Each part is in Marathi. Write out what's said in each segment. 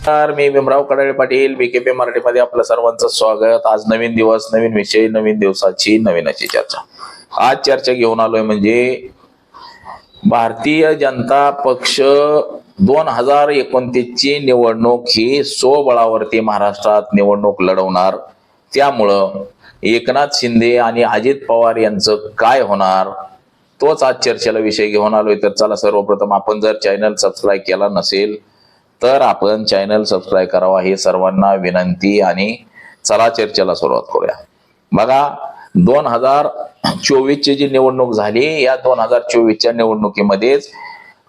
नमस्कार मी भीमराव कडाळे पाटील बीकेपी मराठीमध्ये आपलं सर्वांचं स्वागत. आज नवीन दिवस नवीन विषय नवीन दिवसाची नवीन अशी चर्चा. आज चर्चा घेऊन आलोय म्हणजे भारतीय जनता पक्ष दोन हजार एकोणतीसची निवडणूक ही स्वबळावरती महाराष्ट्रात निवडणूक लढवणार. त्यामुळं एकनाथ शिंदे आणि अजित पवार यांचं काय होणार तोच आज चर्चेला विषय घेऊन आलोय. तर चला सर्वप्रथम आपण जर चॅनल सबस्क्राईब केला नसेल तर आपण चॅनल सबस्क्राईब करावा ही सर्वांना विनंती आणि चला चर्चेला सुरुवात करूया. बघा दोन हजार चोवीसची जी निवडणूक झाली या दोन हजार चोवीसच्या निवडणुकीमध्येच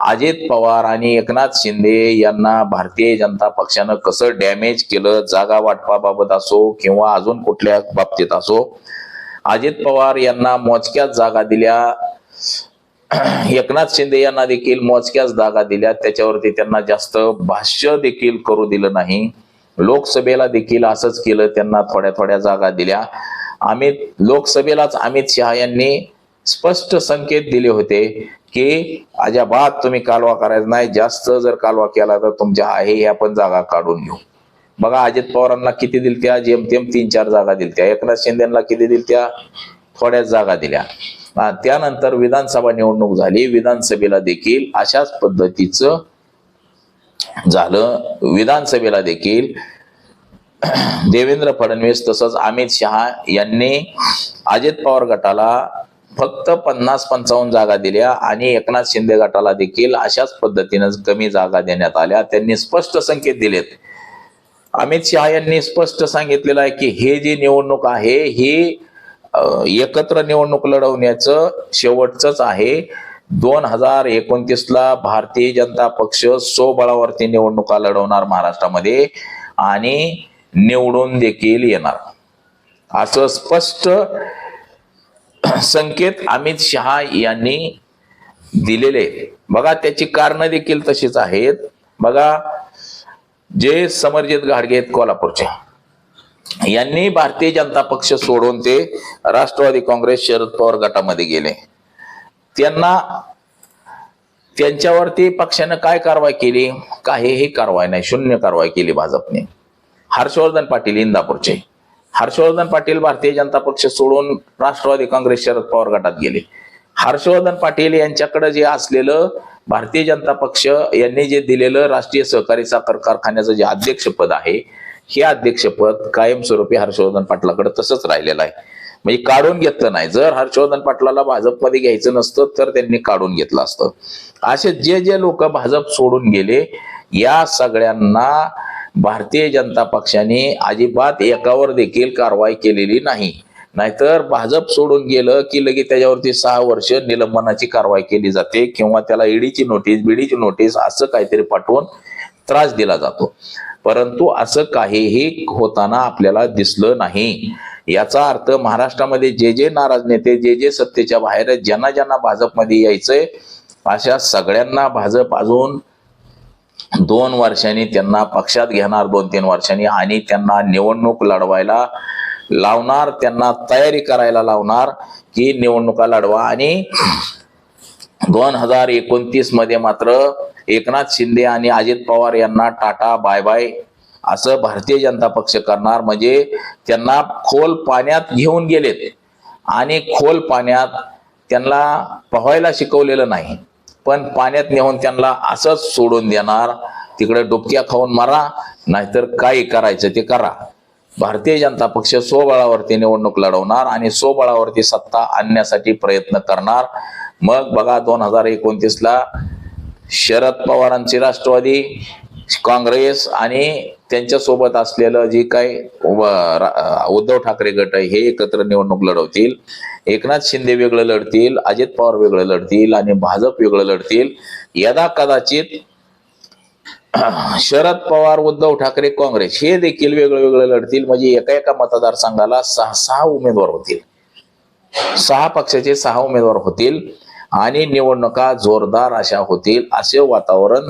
अजित पवार आणि एकनाथ शिंदे यांना भारतीय जनता पक्षानं कसं डॅमेज केलं जागा वाटपाबाबत असो किंवा अजून कुठल्या बाबतीत असो अजित पवार यांना मोजक्याच जागा दिल्या. एकनाथ शिंदे यांना देखील मोजक्याच जागा दिल्या. त्याच्यावरती त्यांना जास्त भाष्य देखील करू दिलं नाही. लोकसभेला देखील असंच केलं. त्यांना थोड्या थोड्या जागा दिल्या. अमित लोकसभेलाच अमित शहा यांनी स्पष्ट संकेत दिले होते की अजाबात तुम्ही कालवा करायचा नाही. जास्त जर कालवा केला तर तुमच्या आहे ह्या पण जागा काढून घेऊ. बघा अजित पवारांना किती दिलत्या? जेमतेम तीन चार जागा दिलत्या. एकनाथ शिंदेला किती दिलत्या? थोड्याच जागा दिल्या. त्यानंतर विधानसभा निवडणूक झाली. विधानसभेला देखील अशाच पद्धतीचं झालं. विधानसभेला देखील देवेंद्र फडणवीस तसंच अमित शहा यांनी अजित पवार गटाला फक्त पन्नास पंचावन्न जागा दिल्या आणि एकनाथ शिंदे गटाला देखील अशाच पद्धतीनं कमी जागा देण्यात आल्या. त्यांनी स्पष्ट संकेत दिलेत. अमित शहा यांनी स्पष्ट सांगितलेलं आहे की हे जी निवडणूक आहे ही एकत्र निवडणूक लढवण्याचं शेवटचंच आहे. दोन हजार एकोणतीसला भारतीय जनता पक्ष स्वबळावरती निवडणुका लढवणार महाराष्ट्रामध्ये आणि निवडून देखील येणार. असं स्पष्ट संकेत अमित शहा यांनी दिलेले. बघा त्याची कारण देखील तशीच आहेत. बघा जे समरजित घाडगे आहेत कोल्हापूरच्या यांनी भारतीय जनता पक्ष सोडून ते राष्ट्रवादी काँग्रेस शरद पवार गटामध्ये गेले. त्यांना त्यांच्यावरती पक्षानं काय कारवाई केली? काहीही कारवाई नाही. शून्य कारवाई केली भाजपने. हर्षवर्धन पाटील इंदापूरचे. हर्षवर्धन पाटील भारतीय जनता पक्ष सोडून राष्ट्रवादी काँग्रेस शरद पवार गटात गेले. हर्षवर्धन पाटील यांच्याकडे जे असलेलं भारतीय जनता पक्ष यांनी जे दिलेलं राष्ट्रीय सहकारी साखर कारखान्याचं जे अध्यक्षपद आहे हे अध्यक्षपद कायमस्वरूपी हर्षवर्धन पाटलाकडे तसंच राहिलेलं आहे. म्हणजे काढून घेतलं नाही. जर हर्षवर्धन पाटलाला भाजपमध्ये घ्यायचं नसतं तर त्यांनी काढून घेतलं असतं. असे जे जे लोक भाजप सोडून गेले या सगळ्यांना भारतीय जनता पक्षाने अजिबात एकावर देखील कारवाई केलेली नाही. नाहीतर भाजप सोडून गेलं की लगेच त्याच्यावरती सहा वर्ष निलंबनाची कारवाई केली जाते किंवा त्याला ईडीची नोटीस बीडीची नोटीस असं काहीतरी पाठवून त्रास दिला जातो. परंतु असं काहीही होताना आपल्याला दिसलं नाही. याचा अर्थ महाराष्ट्रामध्ये जे जे नाराज नेते जे जे सत्तेच्या बाहेर ज्यांना ज्यांना भाजपमध्ये यायचंय अशा सगळ्यांना भाजप अजून दोन वर्षांनी त्यांना पक्षात घेणार दोन तीन वर्षांनी आणि त्यांना निवडणूक लढवायला लावणार त्यांना तयारी करायला लावणार की निवडणुका लढवा. आणि दोन हजार एकोणतीसमध्ये मात्र एकनाथ शिंदे आणि अजित पवार यांना टाटा बाय बाय असं भारतीय जनता पक्ष करणार. म्हणजे त्यांना खोल पाण्यात घेऊन गेलेत. आणि खोल पाण्यात त्यांना पोहायला शिकवलेलं नाही. पण पाण्यात नेऊन त्यांना असंच सोडून देणार. तिकडे डुबक्या खाऊन मारा नाहीतर काही करायचं ते करा. भारतीय जनता पक्ष स्वबळावरती निवडणूक लढवणार आणि स्वबळावरती सत्ता आणण्यासाठी प्रयत्न करणार. मग बघा दोन हजार एकोणतीसला शरद पवारांची राष्ट्रवादी काँग्रेस आणि त्यांच्यासोबत असलेलं जे काही उद्धव ठाकरे गट आहे हे एकत्र निवडणूक लढवतील. एकनाथ शिंदे वेगळं लढतील अजित पवार वेगळं लढतील आणि भाजप वेगळं लढतील. यदा कदाचित शरद पवार उद्धव ठाकरे काँग्रेस हे देखील वेगळं वेगळं लढतील. म्हणजे एका एका मतदारसंघाला सहा सहा उमेदवार होतील. सहा पक्षाचे सहा उमेदवार होतील. आणि निवडणुका जोरदार अशा होतील असे वातावरण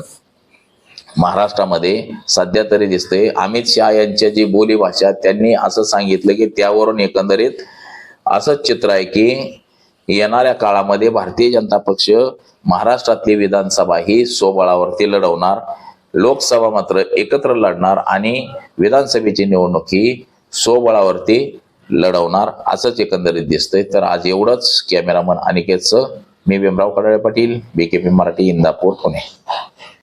महाराष्ट्रामध्ये सध्या तरी दिसते अमित शहा यांच्या जी बोलीभाषा त्यांनी असं सांगितलं की त्यावरून एकंदरीत असंच चित्र आहे की येणाऱ्या काळामध्ये भारतीय जनता पक्ष महाराष्ट्रातली विधानसभा ही स्वबळावरती लढवणार लोकसभा मात्र एकत्र लढणार आणि विधानसभेची निवडणूक ही स्वबळावरती लढवणार असंच एकंदरीत दिसतंय. तर आज एवढंच कॅमेरामन अनिकेतचं मी भीमराव कडाळे पाटील बीकेपी मराठी इंदापूर पुणे